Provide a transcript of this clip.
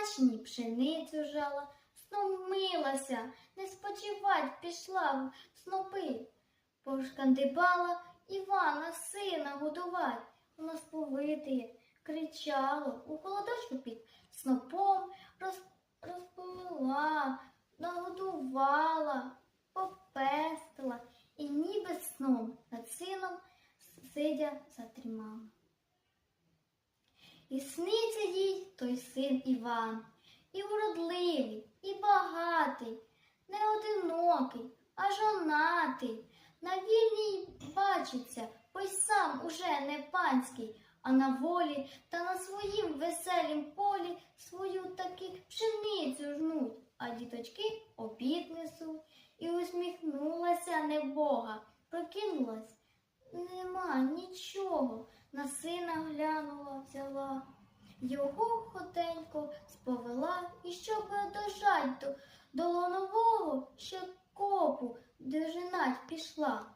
пачні пшеницю жала, стомилася, не спочивать пішла в снопи. Пошкандибала Івана сина годувать, воно сповитиє, кричало, у холодочку під снопом роз, розповела, нагодувала, попестила і ніби сном над сином сидя затримала. І сниться їй той син Іван, і вродливий, і багатий, не одинокий, а жонатий. На вільній бачиться, бо й сам уже не панський, а на волі та на своїм веселім полі свою таки пшеницю жнуть, а діточки обід несуть. І усміхнулася небога, прокинулась. Нема нічого, на сина глянула, взяла. Його хотенько сповела, і щоб до, до лонового ще копу де женать пішла.